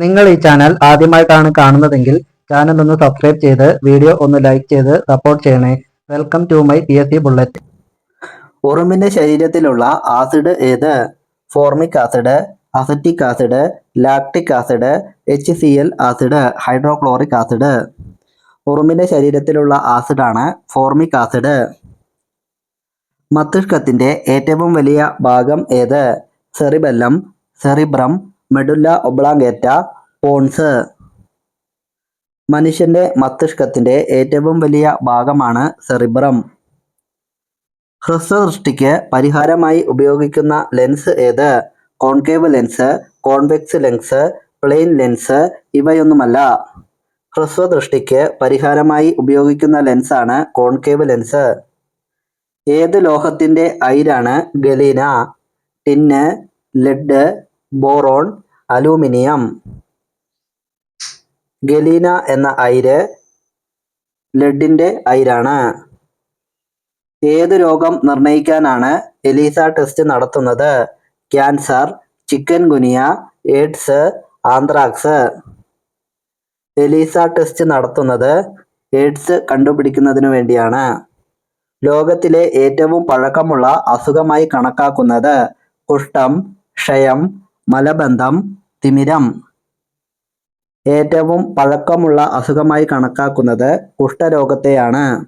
നിങ്ങൾ ഈ ചാനൽ ആദ്യമായിട്ടാണ് കാണുന്നതെങ്കിൽ ചാനൽ ഒന്ന് സബ്സ്ക്രൈബ് ചെയ്ത് വീഡിയോ ഒന്ന് ലൈക്ക് ചെയ്ത് സപ്പോർട്ട് ചെയ്യണേ. Welcome to my P S C bullet ഉറുമ്പിന്റെ ശരീരത്തിലുള്ള ആസിഡ് ഏത്? Formic acid acetic acid lactic acid H C L acid hydrochloric acid ഉറുമ്പിന്റെ ശരീരത്തിലുള്ള ആസിഡാണ് ഫോർമിക് ആസിഡ് മസ്തിഷ്കത്തിന്റെ ഏറ്റവും വലിയ ഭാഗം ഏത്? Cerebellum cerebrum medulla oblongata pons. മനുഷ്യന്റെ മസ്തിഷ്കത്തിന്റെ ഏറ്റവും വലിയ ഭാഗമാണ് സെറിബ്രം. ഹ്രസ്വദൃഷ്ടിക്ക് പരിഹാരമായി ഉപയോഗിക്കുന്ന ലെൻസ് ഏത്? Concave lens convex lens plain lens ഇവയൊന്നുമല്ല. ഹ്രസ്വദൃഷ്ടിക്ക് പരിഹാരമായി ഉപയോഗിക്കുന്ന ലെൻസാണ് കോൺകേവ് ലെൻസ്. ഏത് ലോഹത്തിന്റെ അയിരാണ് galena? Tin lead boron aluminium galena എന്ന അയിര് ലെഡിന്റെ അയിരാണ്. ഏത് രോഗം നിർണയിക്കാനാണ് എലീസ ടെസ്റ്റ് നടത്തുന്നത്? Cancer chikungunya AIDS anthrax. ELISA test നടത്തുന്നത് എയ്ഡ്സ് കണ്ടുപിടിക്കുന്നതിനു വേണ്ടിയാണ്. ലോകത്തിലെ ഏറ്റവും പഴക്കമുള്ള അസുഖമായി കണക്കാക്കുന്നത് കുഷ്ഠം ക്ഷയം മലബന്ധം തിമിരം. ഏറ്റവും പഴക്കമുള്ള അസുഖമായി കണക്കാക്കുന്നത് കുഷ്ഠരോഗത്തെയാണ്.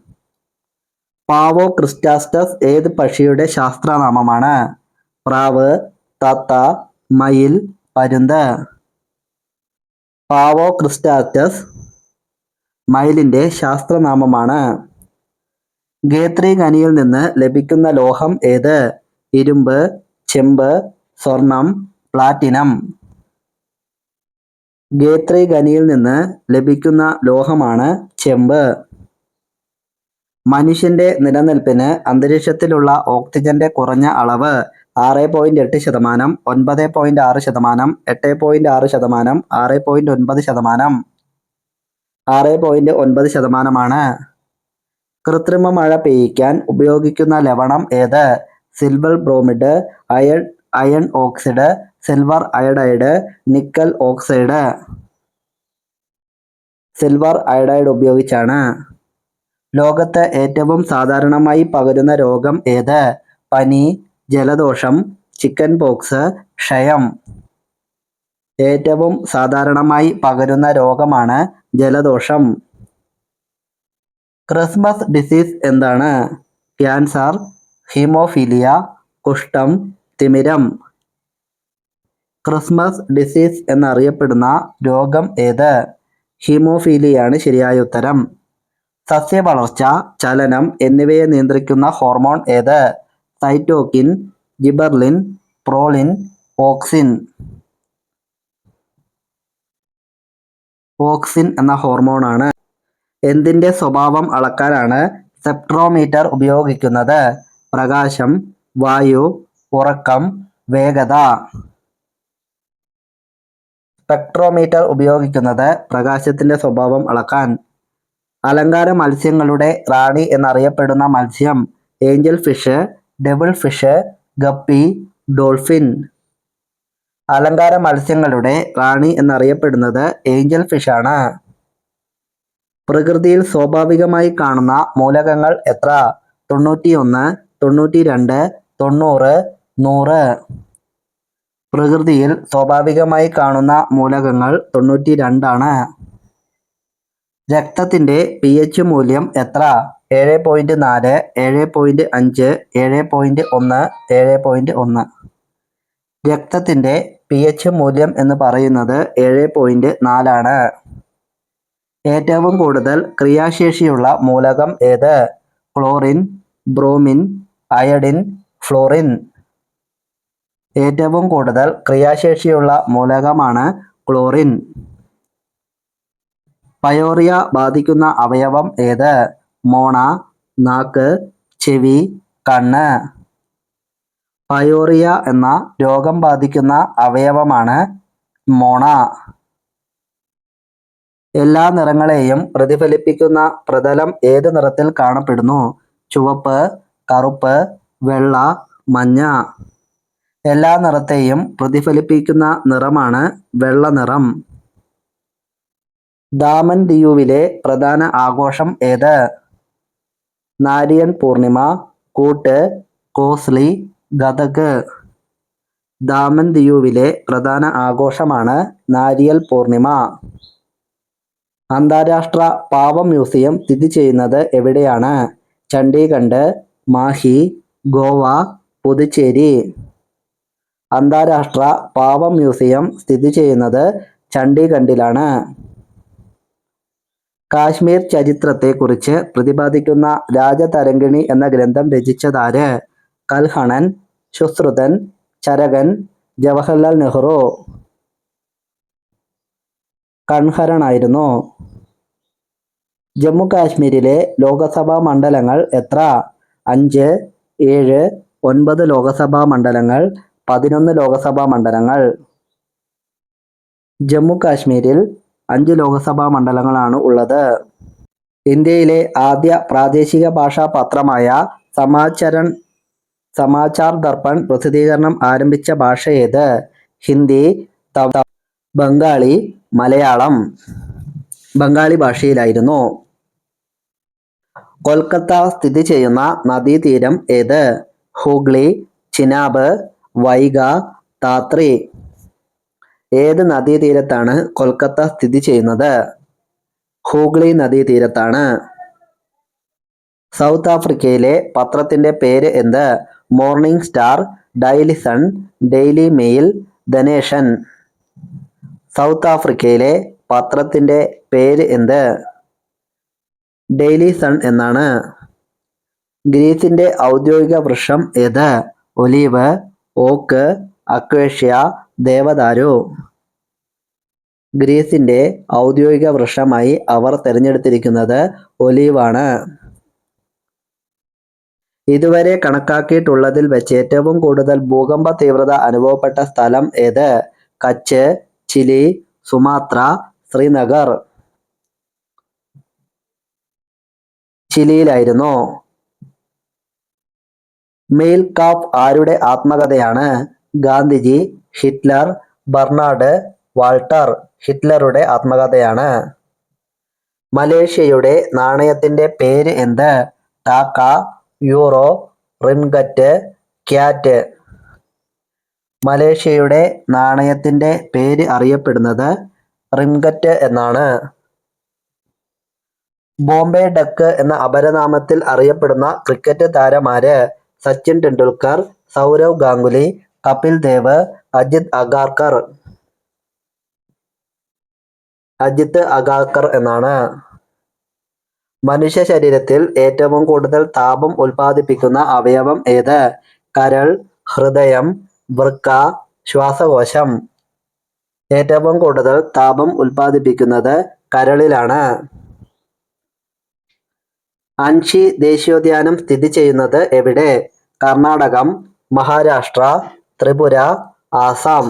പാവോ ക്രിസ്റ്റാസ്റ്റസ് ഏത് പക്ഷിയുടെ ശാസ്ത്രനാമമാണ്? പ്രാവ് തത്ത മയിൽ പരുന്ത്. പാവോ ക്രിസ്റ്റാസ്റ്റസ് മയിലിന്റെ ശാസ്ത്രനാമമാണ്. ഗേത്രി ഖനിയിൽ നിന്ന് ലഭിക്കുന്ന ലോഹം ഏത്? ഇരുമ്പ് ചെമ്പ് സ്വർണം പ്ലാറ്റിനം. ഗേത്രി ഖനിയിൽ നിന്ന് ലഭിക്കുന്ന ലോഹമാണ് ചെമ്പ്. മനുഷ്യന്റെ നിലനിൽപ്പിന് അന്തരീക്ഷത്തിലുള്ള ഓക്സിജന്റെ കുറഞ്ഞ അളവ് ആറ് പോയിന്റ് എട്ട് ശതമാനം ഒൻപത് പോയിന്റ് ആറ് ശതമാനം എട്ട് പോയിന്റ് ആറ് ശതമാനം ആറ് പോയിന്റ് ഒൻപത് ശതമാനം. ആറ് പോയിന്റ് ഒൻപത് ശതമാനമാണ്. കൃത്രിമ മഴ പെയ്യിക്കാൻ ഉപയോഗിക്കുന്ന ലവണം ഏത്? Silver bromide iron iron oxide silver iodide nickel oxide silver iodide ഉപയോഗിച്ചാണ്. ലോകത്ത് ഏറ്റവും സാധാരണമായി പകരുന്ന രോഗം ഏത്? പനി ജലദോഷം ചിക്കൻ പോക്സ് ക്ഷയം. ഏറ്റവും സാധാരണമായി പകരുന്ന രോഗമാണ് ജലദോഷം. ക്രിസ്മസ് ഡിസീസ് എന്താണ്? ക്യാൻസർ ഹീമോഫീലിയ കുഷ്ഠം തിമിരം. ക്രിസ്മസ് ഡിസീസ് എന്നറിയപ്പെടുന്ന രോഗം ഏത്? ഹീമോഫീലിയാണ് ശരിയായ ഉത്തരം. സസ്യവളർച്ച ചലനം എന്നിവയെ നിയന്ത്രിക്കുന്ന ഹോർമോൺ ഏത്? Cytokinin gibberellin proline auxin. Auxin എന്ന ഹോർമോണാണ്. എന്തിന്റെ സ്വഭാവം അളക്കാനാണ് സെപ്ട്രോമീറ്റർ ഉപയോഗിക്കുന്നത്? പ്രകാശം വായു ഉറക്കം വേഗത. സ്പെക്ട്രോമീറ്റർ ഉപയോഗിക്കുന്നത് പ്രകാശത്തിന്റെ സ്വഭാവം അളക്കാൻ. അലങ്കാര മത്സ്യങ്ങളുടെ റാണി എന്നറിയപ്പെടുന്ന മത്സ്യം angel fish double fish guppy dolphin. അലങ്കാര മത്സ്യങ്ങളുടെ റാണി എന്നറിയപ്പെടുന്നത് ഏഞ്ചൽ ഫിഷാണ്. പ്രകൃതിയിൽ സ്വാഭാവികമായി കാണുന്ന മൂലകങ്ങൾ എത്ര? തൊണ്ണൂറ്റിയൊന്ന് തൊണ്ണൂറ്റി രണ്ട് തൊണ്ണൂറ് നൂറ്. പ്രകൃതിയിൽ സ്വാഭാവികമായി കാണുന്ന മൂലകങ്ങൾ തൊണ്ണൂറ്റി രണ്ടാണ് രക്തത്തിന്റെ പി എച്ച് മൂല്യം എത്ര? ഏഴ് പോയിന്റ് നാല് ഏഴ് പോയിന്റ് അഞ്ച് ഏഴ് പോയിന്റ് ഒന്ന് ഏഴ് പോയിന്റ് ഒന്ന്. രക്തത്തിന്റെ പി എച്ച് മൂല്യം എന്ന് പറയുന്നത് ഏഴ് പോയിന്റ് നാലാണ്. ഏറ്റവും കൂടുതൽ ക്രിയാശേഷിയുള്ള മൂലകം ഏത്? Chlorine bromine iodine fluorine. ഏറ്റവും കൂടുതൽ ക്രിയാശേഷിയുള്ള മൂലകമാണ് ക്ലോറിൻ. പയോറിയ ബാധിക്കുന്ന അവയവം ഏത്? മോണ നാക്ക് ചെവി കണ്ണ്. പയോറിയ എന്ന രോഗം ബാധിക്കുന്ന അവയവമാണ് മോണ. എല്ലാ നിറങ്ങളെയും പ്രതിഫലിപ്പിക്കുന്ന പ്രതലം ഏത് നിറത്തിൽ കാണപ്പെടുന്നു? ചുവപ്പ് കറുപ്പ് വെള്ള മഞ്ഞ. എല്ലാ നിറത്തെയും പ്രതിഫലിപ്പിക്കുന്ന നിറമാണ് വെള്ള നിറം ദാമൻ ദിയുവിലെ പ്രധാന ആഘോഷം ഏത്? നാരിയൻ പൂർണിമ കൂട്ട് കോസ്ലി ഗതക്. ദാമൻ ദിയുവിലെ പ്രധാന ആഘോഷമാണ് നാരിയൽ പൂർണിമ. അന്താരാഷ്ട്ര പാവ മ്യൂസിയം സ്ഥിതി ചെയ്യുന്നത് എവിടെയാണ്? ചണ്ഡീഗഡ് മാഹി ഗോവ പുതുച്ചേരി. അന്താരാഷ്ട്ര പാവ മ്യൂസിയം സ്ഥിതി ചെയ്യുന്നത് ചണ്ഡീഗഡിലാണ് കാശ്മീർ ചരിത്രത്തെക്കുറിച്ച് പ്രതിപാദിക്കുന്ന രാജതരംഗിണി എന്ന ഗ്രന്ഥം രചിച്ചതാര്? കൽഹണൻ ശുശ്രുതൻ ചരകൻ ജവഹർലാൽ നെഹ്റു. കൺഹരനായിരുന്നു. ജമ്മു കാശ്മീരിലെ ലോകസഭാ മണ്ഡലങ്ങൾ എത്ര? അഞ്ച് ഏഴ് ഒൻപത് ലോകസഭാ മണ്ഡലങ്ങൾ പതിനൊന്ന് ലോകസഭാ മണ്ഡലങ്ങൾ. ജമ്മു കാശ്മീരിൽ അഞ്ച് ലോകസഭാ മണ്ഡലങ്ങളാണ് ഉള്ളത്. ഇന്ത്യയിലെ ആദ്യ പ്രാദേശിക ഭാഷാ പത്രമായ സമാചരൺ സമാചാർ ദർപ്പൺ പ്രസിദ്ധീകരണം ആരംഭിച്ച ഭാഷ ഏത്? ഹിന്ദി ബംഗാളി മലയാളം. ബംഗാളി ഭാഷയിലായിരുന്നു. കൊൽക്കത്ത സ്ഥിതി ചെയ്യുന്ന നദീതീരം ഏത്? ഹൂഗ്ലി ചിനാബ് വൈഗ താത്രി. ഏത് നദീതീരത്താണ് കൊൽക്കത്ത സ്ഥിതി ചെയ്യുന്നത്? ഹൂഗ്ലി നദീതീരത്താണ്. സൗത്ത് ആഫ്രിക്കയിലെ പത്രത്തിന്റെ പേര് എന്ത്? Morning Star Daily Sun Daily Mail The Nation South ആഫ്രിക്കയിലെ പത്രത്തിന്റെ പേര് എന്ത്? ഡെയിലി സൺ എന്നാണ്. ഗ്രീസിന്റെ ഔദ്യോഗിക വൃക്ഷം ഏത്? ഒലീവ്. ഓക്ക് അക്വേഷ്യ ദേവദാരു. ഗ്രീസിന്റെ ഔദ്യോഗിക വൃക്ഷമായി അവർ തിരഞ്ഞെടുത്തിരിക്കുന്നത് ഒലീവാണ്. ഇതുവരെ കണക്കാക്കിയിട്ടുള്ളതിൽ വെച്ച് ഏറ്റവും കൂടുതൽ ഭൂകമ്പ തീവ്രത അനുഭവപ്പെട്ട സ്ഥലം ഏത്? Kutch Chile Sumatra Srinagar. ചിലിയിലായിരുന്നു. Mein Kampf ആരുടെ ആത്മകഥയാണ്? ഗാന്ധിജി ഹിറ്റ്ലർ ബർണാഡ് വാൾട്ടർ ഹിറ്റ്ലറുടെ ആത്മകഥയാണ്. മലേഷ്യയുടെ നാണയത്തിന്റെ പേര് എന്ത്? Taka euro ringgit kyat. മലേഷ്യയുടെ നാണയത്തിന്റെ പേര് അറിയപ്പെടുന്നത് റിംഗറ്റ് എന്നാണ്. ബോംബെ ഡക്ക് എന്ന അപരനാമത്തിൽ അറിയപ്പെടുന്ന ക്രിക്കറ്റ് താരമാര് സച്ചിൻ ടെണ്ടുൽക്കർ സൗരവ് ഗാംഗുലി കപിൽ ദേവ് അജിത് അഗാർക്കർ. അജിത് അഗാർക്കർ എന്നാണ്. മനുഷ്യ ശരീരത്തിൽ ഏറ്റവും കൂടുതൽ താപം ഉൽപ്പാദിപ്പിക്കുന്ന അവയവം ഏത്? കരൾ ഹൃദയം വൃക്ക ശ്വാസകോശം. ഏറ്റവും കൂടുതൽ താപം ഉൽപ്പാദിപ്പിക്കുന്നത് കരളിലാണ്. അൻഷി ദേശീയോദ്യാനം സ്ഥിതി ചെയ്യുന്നത് എവിടെ? കർണാടകം മഹാരാഷ്ട്ര ത്രിപുര ആസാം.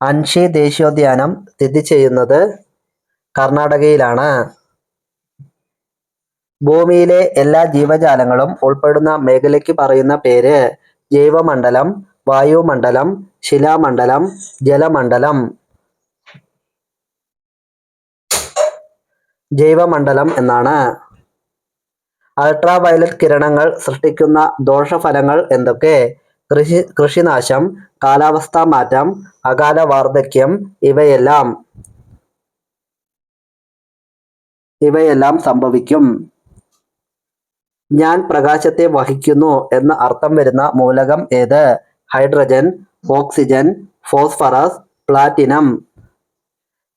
അൻഷി ദേശീയോദ്യാനം സ്ഥിതി ചെയ്യുന്നത് കർണാടകയിലാണ്. ഭൂമിയിലെ എല്ലാ ജീവജാലങ്ങളും ഉൾപ്പെടുന്ന മേഖലയ്ക്ക് പറയുന്ന പേര് ജൈവമണ്ഡലം വായുമണ്ഡലം ശിലാമണ്ഡലം ജലമണ്ഡലം. ജൈവമണ്ഡലം എന്നാണ്. അൾട്രാ വയലറ്റ് കിരണങ്ങൾ സൃഷ്ടിക്കുന്ന ദോഷഫലങ്ങൾ എന്തൊക്കെ? കൃഷി കൃഷിനാശം കാലാവസ്ഥാ മാറ്റം അകാല വാർദ്ധക്യം ഇവയെല്ലാം ഇവയെല്ലാം സംഭവിക്കും. ഞാൻ പ്രകാശത്തെ വഹിക്കുന്നു എന്ന അർത്ഥം വരുന്ന മൂലകം ഏത്? Hydrogen oxygen phosphorus platinum.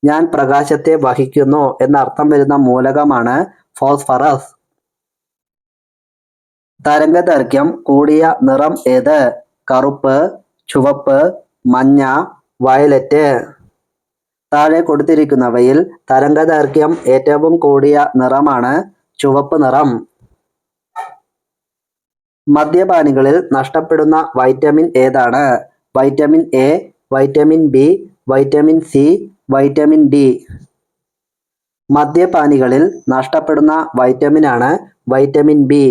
ഞാൻ പ്രകാശത്തെ വഹിക്കുന്നു എന്ന അർത്ഥം വരുന്ന മൂലകമാണ് ഫോസ്ഫറസ്. തരംഗദൈർഘ്യം കൂടിയ നിറം ഏത്? കറുപ്പ് ചുവപ്പ് മഞ്ഞ വയലറ്റ്. താഴെ കൊടുത്തിരിക്കുന്നവയിൽ തരംഗദൈർഘ്യം ഏറ്റവും കൂടിയ നിറമാണ് ചുവപ്പ് നിറം. മദ്യപാനികളിൽ നഷ്ടപ്പെടുന്ന വൈറ്റമിൻ ഏതാണ്? Vitamin A vitamin B vitamin C vitamin D. മദ്യപാനികളിൽ നഷ്ടപ്പെടുന്ന വൈറ്റമിനാണ് വൈറ്റമിൻ ബി.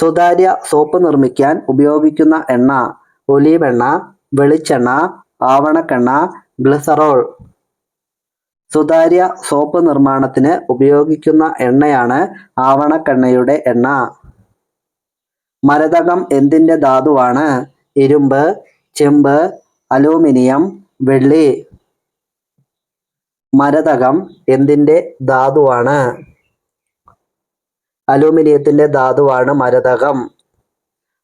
സുതാര്യ സോപ്പ് നിർമ്മിക്കാൻ ഉപയോഗിക്കുന്ന എണ്ണ ഒലീവ് എണ്ണ വെളിച്ചെണ്ണ ആവണക്കെണ്ണ ഗ്ലിസറോൾ. സുതാര്യ സോപ്പ് നിർമ്മാണത്തിന് ഉപയോഗിക്കുന്ന എണ്ണയാണ് ആവണക്കെണ്ണയുടെ എണ്ണ. മരതകം എന്തിന്റെ ധാതുവാണ്? ഇരുമ്പ് ചെമ്പ് അലൂമിനിയം വെള്ളി. മരതകം എന്തിന്റെ ധാതുവാണ്? അലൂമിനിയത്തിന്റെ ധാതുവാണ് മരതകം.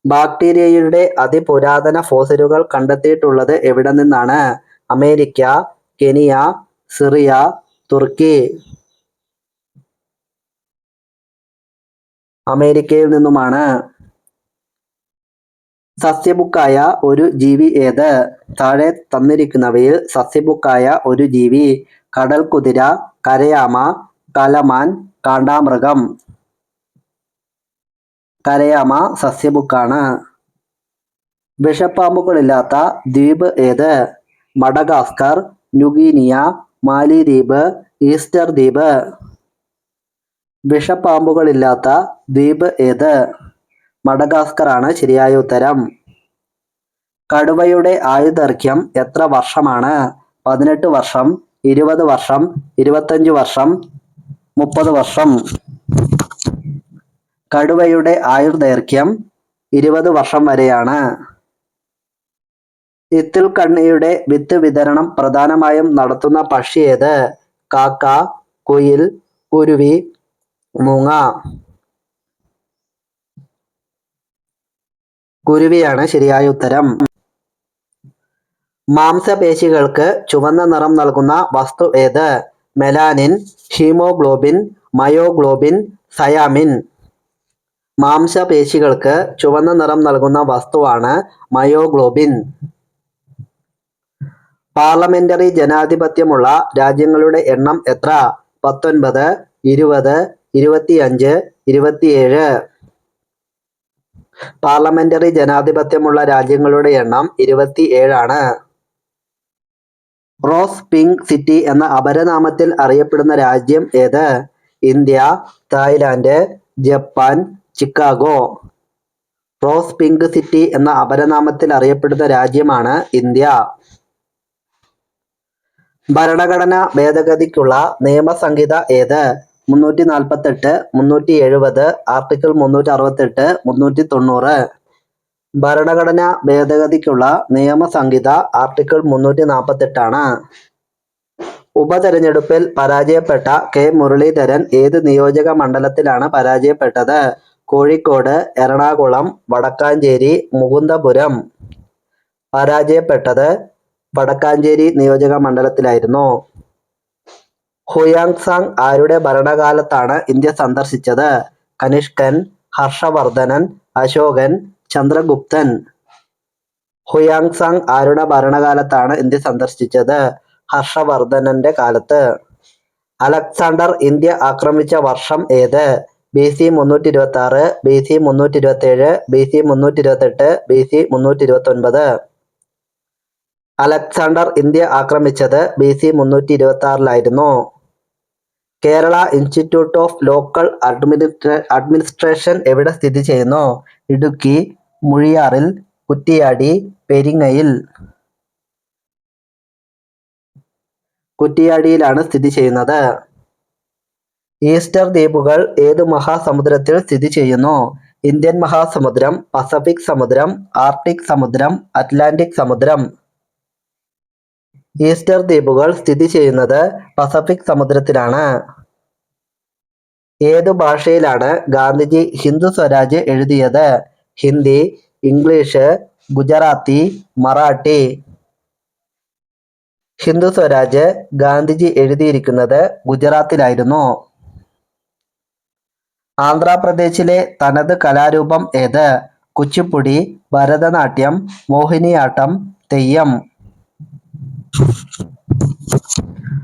ബാക്ടീരിയയുടെ അതിപുരാതന ഫോസിലുകൾ കണ്ടെത്തിയിട്ടുള്ളത് എവിടെ നിന്നാണ്? അമേരിക്ക കെനിയ സിറിയ തുർക്കി. അമേരിക്കയിൽ നിന്നുമാണ്. സസ്യബുക്കായ ഒരു ജീവി ഏത്? താഴെ തന്നിരിക്കുന്നവയിൽ സസ്യബുക്കായ ഒരു ജീവി. കടൽ കുതിര കരയാമ കലമാൻ കാണ്ടാമൃഗം. കരയാമ സസ്യബുക്കാണ്. വിഷപ്പാമ്പുകളില്ലാത്ത ദ്വീപ് ഏത്? മഡഗാസ്കർ ന്യൂഗീനിയ മാലിദ്വീപ് ഈസ്റ്റർ ദ്വീപ്. വിഷപ്പാമ്പുകളില്ലാത്ത ദ്വീപ് ഏത്? മഡഗാസ്കർ ആണ് ശരിയായ ഉത്തരം. കടുവയുടെ ആയുദൈർഘ്യം എത്ര വർഷമാണ്? പതിനെട്ട് വർഷം ഇരുപത് വർഷം ഇരുപത്തഞ്ച് വർഷം മുപ്പത് വർഷം. കടുവയുടെ ആയുർദൈർഘ്യം ഇരുപത് വർഷം വരെയാണ്. ഇത്തിൽ കണ്ണിയുടെ വിത്ത് വിതരണം പ്രധാനമായും നടത്തുന്ന പക്ഷി ഏത്? കാക്ക കുയിൽ കുരുവി മൂങ്ങ. കുരുവിയാണ് ശരിയായ ഉത്തരം. മാംസപേശികൾക്ക് ചുവന്ന നിറം നൽകുന്ന വസ്തു ഏത്? Melanin haemoglobin myoglobin thiamine. മാംസപേശികൾക്ക് ചുവന്ന നിറം നൽകുന്ന വസ്തുവാണ് മയോഗ്ലോബിൻ. പാർലമെന്ററി ജനാധിപത്യമുള്ള രാജ്യങ്ങളുടെ എണ്ണം എത്ര? പത്തൊൻപത് ഇരുപത് ഇരുപത്തിയഞ്ച് ഇരുപത്തിയേഴ്. പാർലമെന്ററി ജനാധിപത്യമുള്ള രാജ്യങ്ങളുടെ എണ്ണം ഇരുപത്തി ഏഴാണ് റോസ് പിങ്ക് സിറ്റി എന്ന അപരനാമത്തിൽ അറിയപ്പെടുന്ന രാജ്യം ഏത്? India Thailand Japan Chicago rose pink city എന്ന അപരനാമത്തിൽ അറിയപ്പെടുന്ന രാജ്യമാണ് ഇന്ത്യ. ഭരണഘടന ഭേദഗതിക്കുള്ള നിയമസംഹിത ഏത്? മുന്നൂറ്റി നാൽപ്പത്തെട്ട് മുന്നൂറ്റി എഴുപത് ആർട്ടിക്കിൾ മുന്നൂറ്റി അറുപത്തെട്ട് മുന്നൂറ്റി തൊണ്ണൂറ് ഭരണഘടന ഭേദഗതിക്കുള്ള നിയമസംഹിത ആർട്ടിക്കിൾ മുന്നൂറ്റി നാൽപ്പത്തെട്ടാണ് ഉപതെരഞ്ഞെടുപ്പിൽ പരാജയപ്പെട്ട കെ. മുരളീധരൻ ഏത് നിയോജക മണ്ഡലത്തിലാണ് പരാജയപ്പെട്ടത്? കോഴിക്കോട് എറണാകുളം വടക്കാഞ്ചേരി മുകുന്ദപുരം. പരാജയപ്പെട്ടത് വടക്കാഞ്ചേരി നിയോജക മണ്ഡലത്തിലായിരുന്നു. ഹുയാങ് സാങ് ആരുടെ ഭരണകാലത്താണ് ഇന്ത്യ സന്ദർശിച്ചത്? കനിഷ്കൻ ഹർഷവർദ്ധനൻ അശോകൻ ചന്ദ്രഗുപ്തൻ. ഹുയാങ് സാങ് ആരുടെ ഭരണകാലത്താണ് ഇന്ത്യ സന്ദർശിച്ചത്? ഹർഷവർദ്ധനന്റെ കാലത്ത്. അലക്സാണ്ടർ ഇന്ത്യ ആക്രമിച്ച വർഷം ഏത്? ബി സി മുന്നൂറ്റി ഇരുപത്തി ആറ് ബി സി മുന്നൂറ്റി ഇരുപത്തി ഏഴ് ബി സി മുന്നൂറ്റി ഇരുപത്തെട്ട് ബി സി മുന്നൂറ്റി ഇരുപത്തി ഒൻപത് അലക്സാണ്ടർ ഇന്ത്യ ആക്രമിച്ചത് ബി സി മുന്നൂറ്റി ഇരുപത്തി ആറിലായിരുന്നു Kerala institute of local administra administration എവിടെ സ്ഥിതി ചെയ്യുന്നു? ഇടുക്കി മുഴിയാറിൽ കുറ്റിയാടി പെരിങ്ങയിൽ. കുറ്റിയാടിയിലാണ് സ്ഥിതി ചെയ്യുന്നത്. ഈസ്റ്റർ ദ്വീപുകൾ ഏത് മഹാസമുദ്രത്തിൽ സ്ഥിതി ചെയ്യുന്നു? ഇന്ത്യൻ മഹാസമുദ്രം പസഫിക് സമുദ്രം ആർട്ടിക് സമുദ്രം അറ്റ്ലാന്റിക് സമുദ്രം. ഈസ്റ്റർ ദ്വീപുകൾ സ്ഥിതി ചെയ്യുന്നത് പസഫിക് സമുദ്രത്തിലാണ്. ഏതു ഭാഷയിലാണ് ഗാന്ധിജി ഹിന്ദു സ്വരാജ് എഴുതിയത്? ഹിന്ദി ഇംഗ്ലീഷ് ഗുജറാത്തി മറാഠി. ഹിന്ദു സ്വരാജ് ഗാന്ധിജി എഴുതിയിരിക്കുന്നത് ഗുജറാത്തിലായിരുന്നു. ആന്ധ്രാപ്രദേശിലെ തനത് കലാരൂപം ഏത്? കുച്ചിപ്പുടി ഭരതനാട്യം മോഹിനിയാട്ടം തെയ്യം.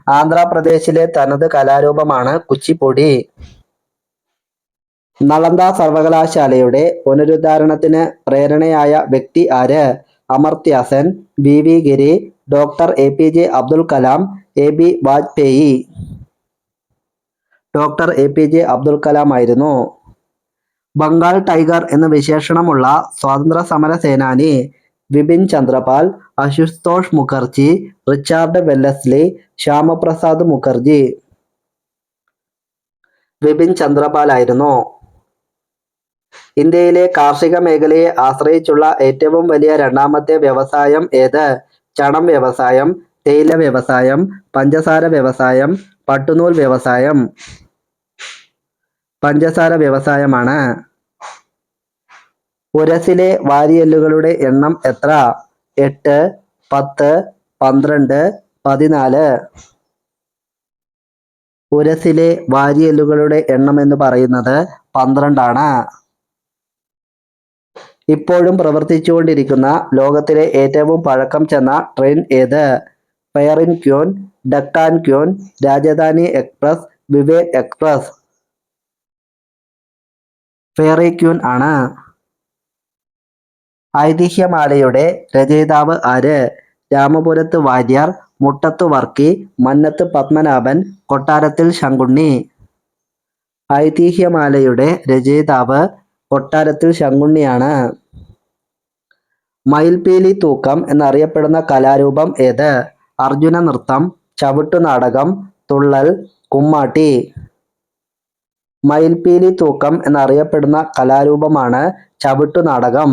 ആന്ധ്രാപ്രദേശിലെ തനത് കലാരൂപമാണ് കുച്ചിപ്പുടി. നളന്ദ സർവകലാശാലയുടെ പുനരുദ്ധാരണത്തിന് പ്രേരണയായ വ്യക്തി ആര്? Amartya Sen B V Giri doctor A P J Abdul Kalam A B Vajpayee. Doctor A P J Abdul Kalam ആയിരുന്നു ബംഗാൾ ടൈഗർ എന്ന വിശേഷണമുള്ള സ്വാതന്ത്ര്യ സമര സേനാനി വിപിൻ ചന്ദ്രപാൽ അശുതോഷ് മുഖർജി റിച്ചാർഡ് വെല്ലസ്ലി ശ്യാമപ്രസാദ് മുഖർജി വിപിൻ ചന്ദ്രപാൽ ആയിരുന്നു ഇന്ത്യയിലെ കാർഷിക മേഖലയെ ആശ്രയിച്ചുള്ള ഏറ്റവും വലിയ രണ്ടാമത്തെ വ്യവസായം ഏത്? ചണം വ്യവസായം തേയില വ്യവസായം പഞ്ചസാര വ്യവസായം പട്ടുനൂൽ വ്യവസായം. പഞ്ചസാര വ്യവസായമാണ്. ഉരസിലെ വാരിയല്ലുകളുടെ എണ്ണം എത്ര? എട്ട് പത്ത് പന്ത്രണ്ട് പതിനാല്. ഉരസിലെ വാരിയല്ലുകളുടെ എണ്ണം എന്ന് പറയുന്നത് പന്ത്രണ്ടാണ്. ഇപ്പോഴും പ്രവർത്തിച്ചുകൊണ്ടിരിക്കുന്ന ലോകത്തിലെ ഏറ്റവും പഴക്കം ചെന്ന ട്രെയിൻ ഏത്? Fairy Queen Deccan Queen Rajdhani Express Vivek Express. Fairy Queen ആണ്. ഐതിഹ്യമാലയുടെ രചയിതാവ് ആര്? രാമപുരത്ത് വാര്യർ മുട്ടത്ത് വർക്കി മന്നത്ത് പത്മനാഭൻ കൊട്ടാരത്തിൽ ശങ്കുണ്ണി. ഐതിഹ്യമാലയുടെ രചയിതാവ് കൊട്ടാരത്തിൽ ശങ്കുണ്ണിയാണ്. മയിൽപീലി തൂക്കം എന്നറിയപ്പെടുന്ന കലാരൂപം ഏത്? അർജുന നൃത്തം ചവിട്ടുനാടകം തുള്ളൽ കുമ്മാട്ടി മയിൽപീലി തൂക്കം എന്നറിയപ്പെടുന്ന കലാരൂപമാണ് ചവിട്ടുനാടകം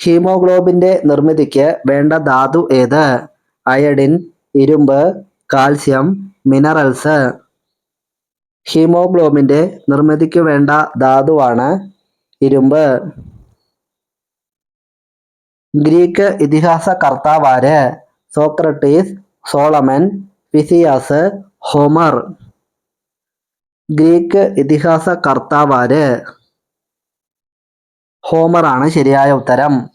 ഹീമോഗ്ലോബിന്റെ നിർമ്മിതിക്ക് വേണ്ട ധാതു ഏത്? അയഡിൻ ഇരുമ്പ് കാൽസ്യം മിനറൽസ്. ഹീമോഗ്ലോബിന്റെ നിർമ്മിതിക്ക് വേണ്ട ധാതുവാണ് ഇരുമ്പ്. ഗ്രീക്ക് ഇതിഹാസ കർത്താവാര് Socrates Solomon Phidias Homer. Greek ഇതിഹാസ കർത്താവാര് ഹോമർ ആണ് ശരിയായ ഉത്തരം.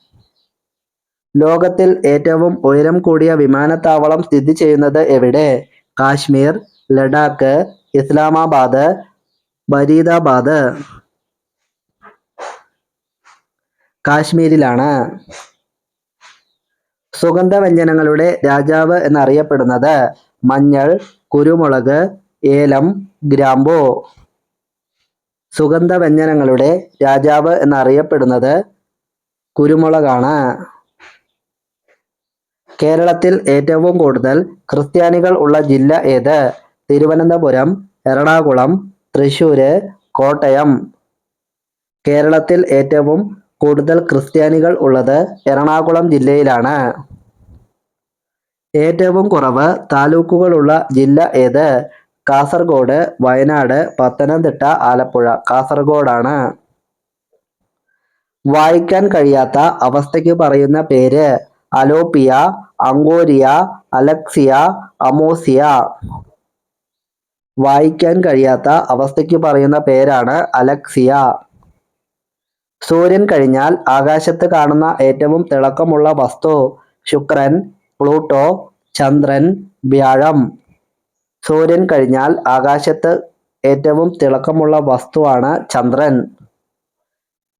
ലോകത്തിൽ ഏറ്റവും ഉയരം കൂടിയ വിമാനത്താവളം സ്ഥിതി ചെയ്യുന്നത് എവിടെ? കാശ്മീർ ലഡാക്ക് ഇസ്ലാമാബാദ് ഫരീദാബാദ്. കാശ്മീരിലാണ്. സുഗന്ധവ്യഞ്ജനങ്ങളുടെ രാജാവ് എന്നറിയപ്പെടുന്നത് മഞ്ഞൾ കുരുമുളക് ഏലം ഗ്രാമ്പൂ. സുഗന്ധവ്യഞ്ജനങ്ങളുടെ രാജാവ് എന്നറിയപ്പെടുന്നത് കുരുമുളകാണ്. കേരളത്തിൽ ഏറ്റവും കൂടുതൽ ക്രിസ്ത്യാനികൾ ഉള്ള ജില്ല ഏത്? തിരുവനന്തപുരം എറണാകുളം തൃശ്ശൂര് കോട്ടയം. കേരളത്തിൽ ഏറ്റവും കൂടുതൽ ക്രിസ്ത്യാനികൾ ഉള്ളത് എറണാകുളം ജില്ലയിലാണ്. ഏറ്റവും കുറവ് താലൂക്കുകളുള്ള ജില്ല ഏത്? കാസർഗോഡ് വയനാട് പത്തനംതിട്ട ആലപ്പുഴ. കാസർഗോഡാണ്. വായിക്കാൻ കഴിയാത്ത അവസ്ഥയ്ക്ക് പറയുന്ന പേര് അലോപ്പിയ അങ്കോരിയ അലക്സിയ അമോസിയ. വായിക്കാൻ കഴിയാത്ത അവസ്ഥയ്ക്ക് പറയുന്ന പേരാണ് അലക്സിയ. സൂര്യൻ കഴിഞ്ഞാൽ ആകാശത്ത് കാണുന്ന ഏറ്റവും തിളക്കമുള്ള വസ്തു ശുക്രൻ പ്ലൂട്ടോ ചന്ദ്രൻ വ്യാഴം. സൂര്യൻ കഴിഞ്ഞാൽ ആകാശത്ത് ഏറ്റവും തിളക്കമുള്ള വസ്തുവാണ് ചന്ദ്രൻ.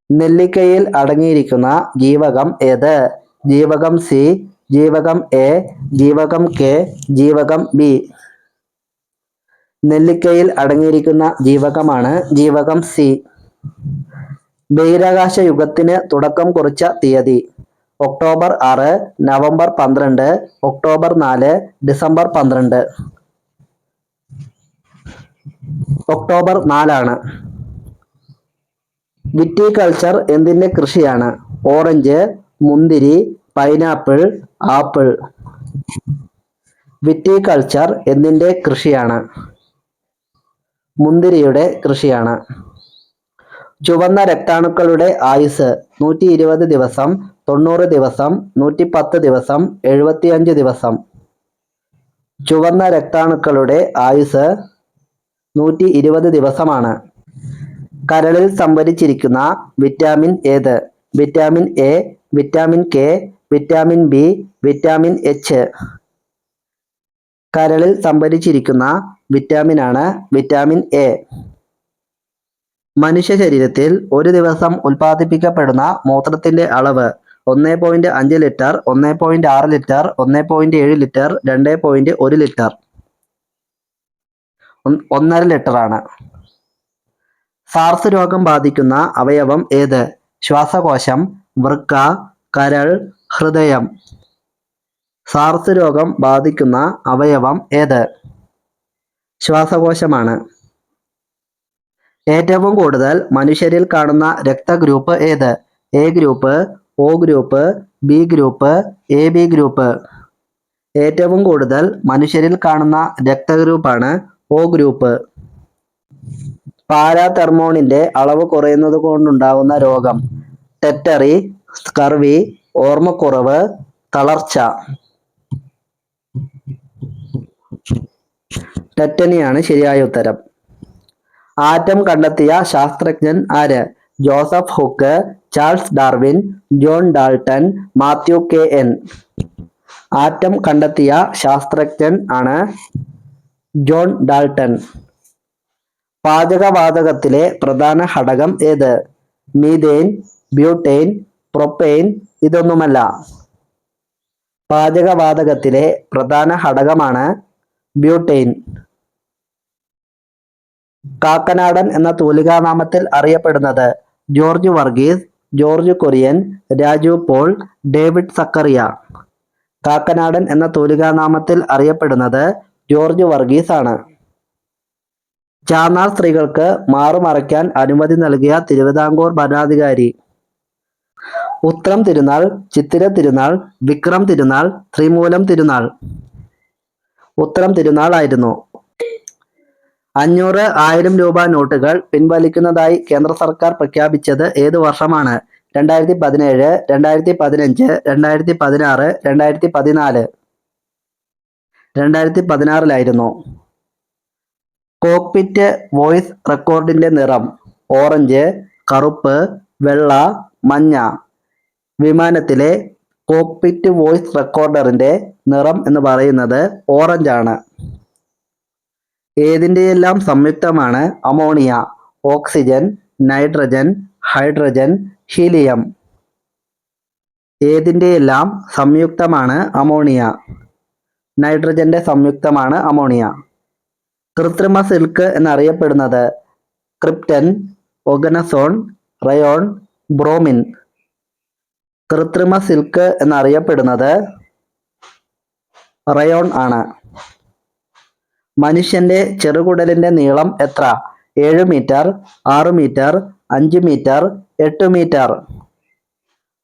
നെല്ലിക്കയിൽ അടങ്ങിയിരിക്കുന്ന ജീവകം ഏത്? ജീവകം സി ജീവകം എ ജീവകം കെ ജീവകം ബി. നെല്ലിക്കയിൽ അടങ്ങിയിരിക്കുന്ന ജീവകമാണ് ജീവകം സി. ബഹിരാകാശ യുഗത്തിന് തുടക്കം കുറിച്ച തീയതി. ഒക്ടോബർ ആറ് നവംബർ പന്ത്രണ്ട് ഒക്ടോബർ നാല് ഡിസംബർ പന്ത്രണ്ട്. ഒക്ടോബർ നാലാണ്. വിറ്റികൾച്ചർ എന്തിന്റെ കൃഷിയാണ്? ഓറഞ്ച് മുന്തിരി പൈനാപ്പിൾ ആപ്പിൾ. വിറ്റി കൾച്ചർ എന്തിന്റെ കൃഷിയാണ്? മുന്തിരിയുടെ കൃഷിയാണ്. ചുവന്ന രക്താണുക്കളുടെ ആയുസ് നൂറ്റി ഇരുപത് ദിവസം തൊണ്ണൂറ് ദിവസം നൂറ്റി പത്ത് ദിവസം എഴുപത്തിയഞ്ച് ദിവസം. ചുവന്ന രക്താണുക്കളുടെ ആയുസ് നൂറ്റി ഇരുപത് ദിവസമാണ്. കരളിൽ സംഭരിച്ചിരിക്കുന്ന വിറ്റാമിൻ ഏത്? Vitamin A vitamin K vitamin B vitamin H. കരളിൽ സംഭരിച്ചിരിക്കുന്ന വിറ്റാമിനാണ് വിറ്റാമിൻ എ. മനുഷ്യ ശരീരത്തിൽ ഒരു ദിവസം ഉൽപ്പാദിപ്പിക്കപ്പെടുന്ന മൂത്രത്തിന്റെ അളവ് ഒന്ന് പോയിന്റ് അഞ്ച് ലിറ്റർ ഒന്ന് പോയിന്റ് ആറ് ലിറ്റർ ഒന്ന് പോയിന്റ് ഏഴ് ലിറ്റർ രണ്ട് പോയിന്റ് ഒരു ലിറ്റർ. ഒന്ന്- ഒന്നര ലിറ്റർ ആണ്. സാർസ് രോഗം ബാധിക്കുന്ന അവയവം ഏത്? ശ്വാസകോശം വൃക്ക കരൾ ഹൃദയം. സാർസ് രോഗം ബാധിക്കുന്ന അവയവം ഏത്? ശ്വാസകോശമാണ്. ഏറ്റവും കൂടുതൽ മനുഷ്യരിൽ കാണുന്ന രക്തഗ്രൂപ്പ് ഏത്? A group O group B group A B group ഏറ്റവും കൂടുതൽ മനുഷ്യരിൽ കാണുന്ന രക്തഗ്രൂപ്പാണ് ഒ ഗ്രൂപ്പ് പാരാതെർമോണിന്റെ അളവ് കുറയുന്നത് കൊണ്ടുണ്ടാകുന്ന രോഗം. ടെറ്ററി സ്കർവി ഓർമ്മക്കുറവ് തളർച്ച. ടെറ്റനിയാണ് ശരിയായ ഉത്തരം. ആറ്റം കണ്ടെത്തിയ ശാസ്ത്രജ്ഞൻ ആര്? Joseph Hooke Charles Darwin John Dalton Mathew K N. Atom കണ്ടെത്തിയ ശാസ്ത്രജ്ഞൻ ആണ് ജോൺ ഡാൾട്ടൺ. പാചകവാതകത്തിലെ പ്രധാന ഘടകം ഏത്? മീഥേൻ ബ്യൂട്ടൈൻ പ്രൊപ്പെയിൻ ഇതൊന്നുമല്ല. പാചകവാതകത്തിലെ പ്രധാന ഘടകമാണ് ബ്യൂട്ടൈൻ. കാക്കനാടൻ എന്ന തൂലികാനാമത്തിൽ അറിയപ്പെടുന്നത് ജോർജ് വർഗീസ് ജോർജ് കുര്യൻ രാജു പോൾ ഡേവിഡ് സക്കറിയ. കാക്കനാടൻ എന്ന തൂലികാനാമത്തിൽ അറിയപ്പെടുന്നത് ജോർജ് വർഗീസ് ആണ്. ചാന്നാർ സ്ത്രീകൾക്ക് മാറുമറയ്ക്കാൻ അനുമതി നൽകിയ തിരുവിതാംകൂർ ഭരണാധികാരി. ഉത്രം തിരുനാൾ ചിത്തിര തിരുനാൾ വിക്രം തിരുനാൾ ത്രിമൂലം തിരുനാൾ. ഉത്രം തിരുനാൾ ആയിരുന്നു. അഞ്ഞൂറ് ആയിരം രൂപ നോട്ടുകൾ പിൻവലിക്കുന്നതായി കേന്ദ്ര സർക്കാർ പ്രഖ്യാപിച്ചത് ഏത് വർഷമാണ്? രണ്ടായിരത്തി പതിനേഴ് രണ്ടായിരത്തി പതിനഞ്ച് രണ്ടായിരത്തി പതിനാറ് രണ്ടായിരത്തി പതിനാല്. രണ്ടായിരത്തി പതിനാറിലായിരുന്നു. കോക്പിറ്റ് വോയിസ് റെക്കോർഡിന്റെ നിറം. ഓറഞ്ച് കറുപ്പ് വെള്ള മഞ്ഞ. വിമാനത്തിലെ കോക്പിറ്റ് വോയിസ് റെക്കോർഡറിന്റെ നിറം എന്ന് പറയുന്നത് ഓറഞ്ച് ആണ് ഏതിന്റെയെല്ലാം സംയുക്തമാണ് ammonia oxygen nitrogen hydrogen helium. ഏതിന്റെയെല്ലാം സംയുക്തമാണ് അമോണിയ? നൈട്രജന്റെ സംയുക്തമാണ് അമോണിയ. കൃത്രിമ സിൽക്ക് എന്നറിയപ്പെടുന്നത് ക്രിപ്റ്റൻ ഒഗനസോൺ റയോൺ ബ്രോമിൻ. കൃത്രിമ സിൽക്ക് എന്നറിയപ്പെടുന്നത് റയോൺ ആണ്. മനുഷ്യന്റെ ചെറുകുടലിന്റെ നീളം എത്ര? ഏഴ് മീറ്റർ ആറ് മീറ്റർ അഞ്ച് മീറ്റർ എട്ട് മീറ്റർ.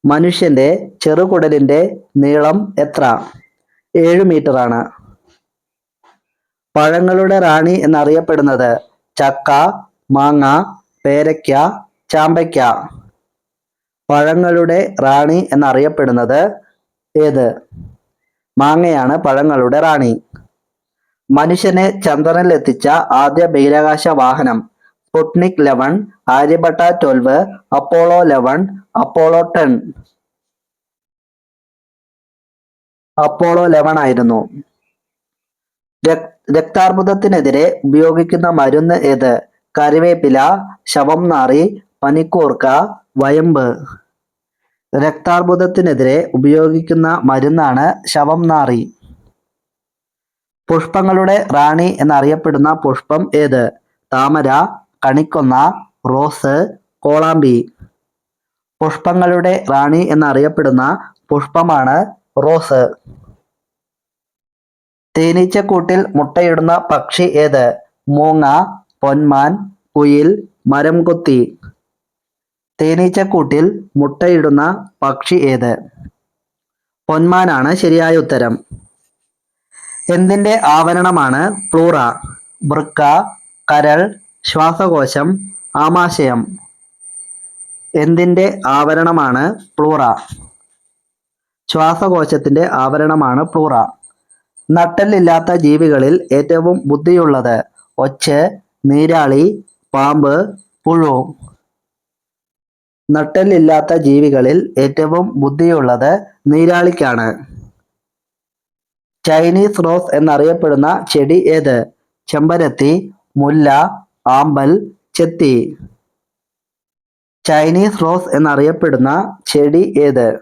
മനുഷ്യന്റെ ചെറുകുടലിന്റെ നീളം എത്ര? ഏഴ് ആണ് പഴങ്ങളുടെ റാണി എന്നറിയപ്പെടുന്നത് ചക്ക മാങ്ങ പേരയ്ക്ക ചാമ്പയ്ക്ക. പഴങ്ങളുടെ റാണി എന്നറിയപ്പെടുന്നത് ഏത്? മാങ്ങയാണ് പഴങ്ങളുടെ റാണി. മനുഷ്യനെ ചന്ദ്രനിൽ എത്തിച്ച ആദ്യ ബഹിരാകാശ വാഹനം. Sputnik eleven Aryabhata twelve Apollo eleven Apollo ten. Apollo eleven ആയിരുന്നു. രക്താർബുദത്തിനെതിരെ ഉപയോഗിക്കുന്ന മരുന്ന് ഏത്? കരിവേപ്പില ശവം നാറി പനിക്കൂർക്ക വയമ്പ്. രക്താർബുദത്തിനെതിരെ ഉപയോഗിക്കുന്ന മരുന്നാണ് ശവം നാറി. പുഷ്പങ്ങളുടെ റാണി എന്നറിയപ്പെടുന്ന പുഷ്പം ഏത്? താമര കണിക്കൊന്ന റോസ് കോളാമ്പി. പുഷ്പങ്ങളുടെ റാണി എന്നറിയപ്പെടുന്ന പുഷ്പമാണ് റോസ്. തേനീച്ചക്കൂട്ടിൽ മുട്ടയിടുന്ന പക്ഷി ഏത്? മൂങ്ങ പൊന്മാൻ കുയിൽ മരം കൊത്തി തേനീച്ചക്കൂട്ടിൽ മുട്ടയിടുന്ന പക്ഷി ഏത്? പൊന്മാനാണ് ശരിയായ ഉത്തരം. എന്തിന്റെ ആവരണമാണ് പ്ലൂറ? വൃക്ക കരൾ ശ്വാസകോശം ആമാശയം. എന്തിന്റെ ആവരണമാണ് പ്ലൂറ? ശ്വാസകോശത്തിന്റെ ആവരണമാണ് പ്ലൂറ. നട്ടല്ലില്ലാത്ത ജീവികളിൽ ഏറ്റവും ബുദ്ധിയുള്ളത് ഒച്ച് നീരാളി പാമ്പ് പുഴു. നട്ടല്ലില്ലാത്ത ജീവികളിൽ ഏറ്റവും ബുദ്ധിയുള്ളത് നീരാളിക്കാണ്. ചൈനീസ് റോസ് എന്നറിയപ്പെടുന്ന ചെടി ഏത്? ചെമ്പരത്തി മുല്ല ആമ്പൽ ചെത്തി. ചൈനീസ് റോസ് എന്നറിയപ്പെടുന്ന ചെടി ഏത്?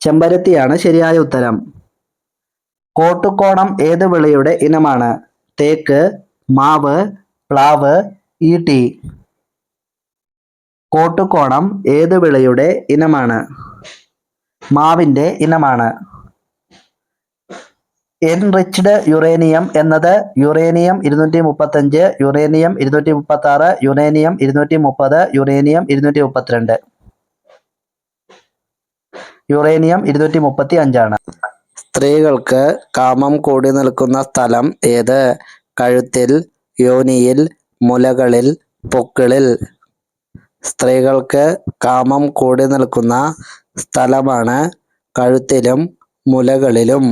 ചെമ്പരത്തിയാണ് ശരിയായ ഉത്തരം. കോട്ടുകോണം ഏത് വിളയുടെ ഇനമാണ്? തേക്ക് മാവ് പ്ലാവ് ഈട്ടി. കോട്ടുകോണം ഏത് വിളയുടെ ഇനമാണ്? മാവിന്റെ ഇനമാണ്. എൻറിച്ച്ഡ് യുറേനിയം എന്നത് യുറേനിയം ഇരുന്നൂറ്റി മുപ്പത്തഞ്ച് യുറേനിയം ഇരുന്നൂറ്റി മുപ്പത്തി ആറ് യുറേനിയം ഇരുന്നൂറ്റി മുപ്പത് യുറേനിയം ഇരുന്നൂറ്റി മുപ്പത്തിരണ്ട് യുറേനിയം ഇരുന്നൂറ്റി മുപ്പത്തി അഞ്ചാണ് സ്ത്രീകൾക്ക് കാമം കൂടി നിൽക്കുന്ന സ്ഥലം ഏത്? കഴുത്തിൽ യോനിയിൽ മുലകളിൽ പൊക്കിളിൽ. സ്ത്രീകൾക്ക് കാമം കൂടി നിൽക്കുന്ന സ്ഥലമാണ് കഴുത്തിലും മുലകളിലും.